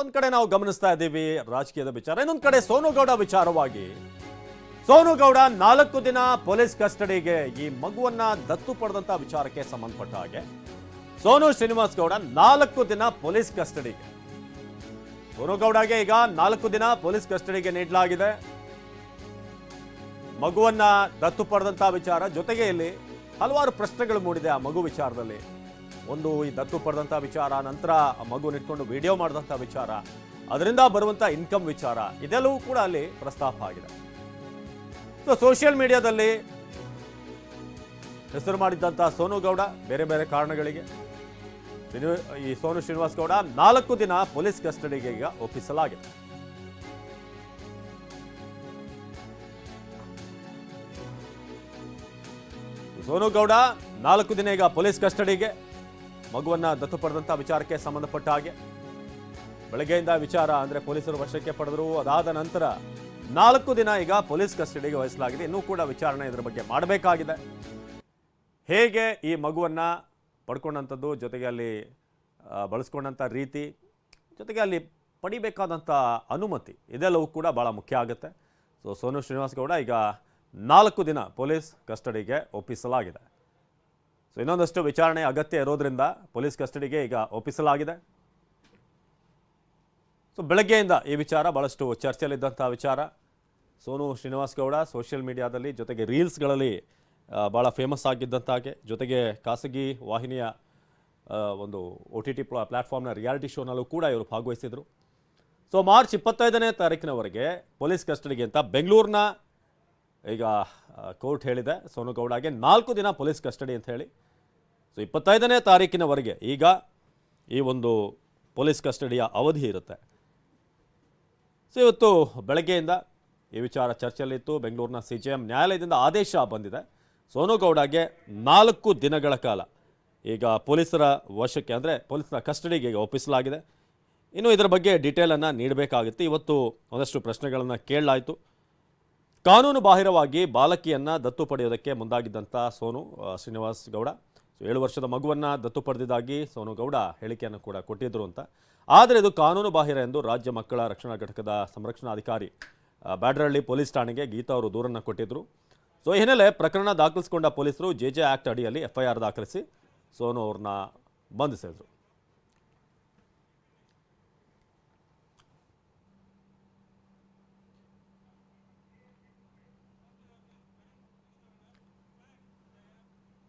ಒಂದ್ ಕಡೆ ನಾವು ಗಮನಿಸ್ತಾ ಇದ್ದೀವಿ ರಾಜಕೀಯದ ವಿಚಾರ, ಇನ್ನೊಂದ್ ಕಡೆ ಸೋನುಗೌಡ ವಿಚಾರವಾಗಿ. ಸೋನುಗೌಡ ನಾಲ್ಕು ದಿನ ಪೊಲೀಸ್ ಕಸ್ಟಡಿಗೆ ಈ ಮಗುವನ್ನ ದತ್ತು ಪಡೆದಂತ ವಿಚಾರಕ್ಕೆ ಸಂಬಂಧಪಟ್ಟ ಹಾಗೆ. ಸೋನು ಶ್ರೀನಿವಾಸ್ ಗೌಡ ನಾಲ್ಕು ದಿನ ಪೊಲೀಸ್ ಕಸ್ಟಡಿಗೆ. ಸೋನುಗೌಡಗೆ ಈಗ ನಾಲ್ಕು ದಿನ ಪೊಲೀಸ್ ಕಸ್ಟಡಿಗೆ ನೀಡಲಾಗಿದೆ. ಮಗುವನ್ನ ದತ್ತು ಪಡೆದಂತ ವಿಚಾರ ಜೊತೆಗೆ ಇಲ್ಲಿ ಹಲವಾರು ಪ್ರಶ್ನೆಗಳು ಮೂಡಿದೆ ಆ ಮಗು ವಿಚಾರದಲ್ಲಿ. ಒಂದು ಈ ದತ್ತು ಪಡೆದಂಥ ವಿಚಾರ, ನಂತರ ಮಗು ಇಟ್ಕೊಂಡು ವಿಡಿಯೋ ಮಾಡಿದಂಥ ವಿಚಾರ, ಅದರಿಂದ ಬರುವಂಥ ಇನ್ಕಮ್ ವಿಚಾರ, ಇದೆಲ್ಲವೂ ಕೂಡ ಅಲ್ಲಿ ಪ್ರಸ್ತಾಪ ಆಗಿದೆ. ಸೊ ಸೋಷಿಯಲ್ ಮೀಡಿಯಾದಲ್ಲಿ ಹೆಸರು ಮಾಡಿದ್ದಂಥ ಸೋನು ಗೌಡ ಬೇರೆ ಬೇರೆ ಕಾರಣಗಳಿಗೆ ಈ ಸೋನು ಶ್ರೀನಿವಾಸ್ ಗೌಡ ನಾಲ್ಕು ದಿನ ಪೊಲೀಸ್ ಕಸ್ಟಡಿಗೆ ಈಗ ಒಪ್ಪಿಸಲಾಗಿದೆ. ಸೋನು ಗೌಡ ನಾಲ್ಕು ದಿನ ಈಗ ಪೊಲೀಸ್ ಕಸ್ಟಡಿಗೆ ಮಗುವನ್ನ ದತ್ತು ಪಡೆದಂತ ವಿಚಾರಕ್ಕೆ ಸಂಬಂಧಪಟ್ಟ ಹಾಗೆ. ಬೆಳಗ್ಗೆಯಿಂದ ವಿಚಾರ ಅಂದ್ರೆ ಪೊಲೀಸರು ವಶಕ್ಕೆ ಪಡೆದರು. ಅದಾದ ನಂತರ ನಾಲ್ಕು ದಿನ ಈಗ ಪೊಲೀಸ್ ಕಸ್ಟಡಿಗೆ ವಹಿಸಲಾಗಿದೆ. ಇನ್ನೂ ಕೂಡ ವಿಚಾರಣೆ ಇದರ ಬಗ್ಗೆ ಮಾಡಬೇಕಾಗಿದೆ. ಹೇಗೆ ಈ ಮಗುವನ್ನ ಪಡ್ಕೊಂಡಂಥದ್ದು, ಜೊತೆಗೆ ಅಲ್ಲಿ ಬಳಸ್ಕೊಂಡಂಥ ರೀತಿ, ಜೊತೆಗೆ ಅಲ್ಲಿ ಪಡಿಬೇಕಾದಂಥ ಅನುಮತಿ, ಇದೆಲ್ಲವೂ ಕೂಡ ಭಾಳ ಮುಖ್ಯ ಆಗುತ್ತೆ. ಸೊ, ಸೋನು ಶ್ರೀನಿವಾಸ್ ಗೌಡ ಈಗ ನಾಲ್ಕು ದಿನ ಪೊಲೀಸ್ ಕಸ್ಟಡಿಗೆ ಒಪ್ಪಿಸಲಾಗಿದೆ. ಸೊ ಇನ್ನೊಂದಷ್ಟು ವಿಚಾರಣೆ ಅಗತ್ಯ ಇರೋದ್ರಿಂದ ಪೊಲೀಸ್ ಕಸ್ಟಡಿಗೆ ಈಗ ಒಪ್ಪಿಸಲಾಗಿದೆ. ಸೊ ಬೆಳಗ್ಗೆಯಿಂದ ಈ ವಿಚಾರ ಭಾಳಷ್ಟು ಚರ್ಚೆಯಲ್ಲಿದ್ದಂಥ ವಿಚಾರ. ಸೋನು ಶ್ರೀನಿವಾಸ್ ಗೌಡ ಸೋಷಿಯಲ್ ಮೀಡಿಯಾದಲ್ಲಿ ಜೊತೆಗೆ ರೀಲ್ಸ್ಗಳಲ್ಲಿ ಭಾಳ ಫೇಮಸ್ ಆಗಿದ್ದಂತಾಗೆ. ಜೊತೆಗೆ ಖಾಸಗಿ ವಾಹಿನಿಯ ಒಂದು ಒ ಟಿ ಟಿ ಪ್ಲಾಟ್ಫಾರ್ಮ್ನ ರಿಯಾಲಿಟಿ ಶೋನಲ್ಲೂ ಕೂಡ ಇವರು ಭಾಗವಹಿಸಿದರು. ಸೊ ಮಾರ್ಚ್ ಇಪ್ಪತ್ತೈದನೇ ತಾರೀಕಿನವರೆಗೆ ಪೊಲೀಸ್ ಕಸ್ಟಡಿಗೆ ಅಂತ ಬೆಂಗಳೂರಿನ ಈಗ ಕೋರ್ಟ್ ಹೇಳಿದೆ ಸೋನು ಗೌಡಗೆ ನಾಲ್ಕು ದಿನ ಪೊಲೀಸ್ ಕಸ್ಟಡಿ ಅಂತ ಹೇಳಿ. ಸೊ ಇಪ್ಪತ್ತೈದನೇ ತಾರೀಕಿನವರೆಗೆ ಈಗ ಈ ಒಂದು ಪೊಲೀಸ್ ಕಸ್ಟಡಿಯ ಅವಧಿ ಇರುತ್ತೆ. ಸೊ ಇವತ್ತು ಬೆಳಗ್ಗೆಯಿಂದ ಈ ವಿಚಾರ ಚರ್ಚೆಯಲ್ಲಿತ್ತು. ಬೆಂಗಳೂರಿನ ಸಿ ಜಿ ಎಂ ನ್ಯಾಯಾಲಯದಿಂದ ಆದೇಶ ಬಂದಿದೆ. ಸೋನು ಗೌಡಗೆ ನಾಲ್ಕು ದಿನಗಳ ಕಾಲ ಈಗ ಪೊಲೀಸರ ವಶಕ್ಕೆ ಅಂದರೆ ಪೊಲೀಸರ ಕಸ್ಟಡಿಗೆ ಈಗ ಒಪ್ಪಿಸಲಾಗಿದೆ. ಇನ್ನು ಇದರ ಬಗ್ಗೆ ಡೀಟೇಲನ್ನು ನೀಡಬೇಕಾಗಿತ್ತು. ಇವತ್ತು ಒಂದಷ್ಟು ಪ್ರಶ್ನೆಗಳನ್ನು ಕೇಳಲಾಯಿತು. ಕಾನೂನು ಬಾಹಿರವಾಗಿ ಬಾಲಕಿಯನ್ನು ದತ್ತು ಪಡೆಯೋದಕ್ಕೆ ಮುಂದಾಗಿದ್ದಂಥ ಸೋನು ಶ್ರೀನಿವಾಸ್ ಗೌಡ. ಏಳು ವರ್ಷದ ಮಗುವನ್ನ ದತ್ತು ಪಡೆದಿದ್ದಾಗಿ ಸೋನು ಗೌಡ ಹೇಳಿಕೆಯನ್ನು ಕೂಡ ಕೊಟ್ಟಿದ್ರು ಅಂತ. ಆದರೆ ಇದು ಕಾನೂನು ಬಾಹಿರ ಎಂದು ರಾಜ್ಯ ಮಕ್ಕಳ ರಕ್ಷಣಾ ಘಟಕದ ಸಂರಕ್ಷಣಾಧಿಕಾರಿ ಬ್ಯಾಡ್ರಹಳ್ಳಿ ಪೊಲೀಸ್ ಠಾಣೆಗೆ ಗೀತಾ ಅವರು ದೂರನ್ನು ಕೊಟ್ಟಿದ್ರು. ಸೊ, ಈ ಹಿನ್ನೆಲೆ ಪ್ರಕರಣ ದಾಖಲಿಸಿಕೊಂಡ ಪೊಲೀಸರು ಜೆ ಜೆ ಆ್ಯಕ್ಟ್ ಅಡಿಯಲ್ಲಿ ಎಫ್ಐಆರ್ ದಾಖಲಿಸಿ ಸೋನು ಅವ್ರನ್ನ ಬಂಧಿಸಿದ್ರು.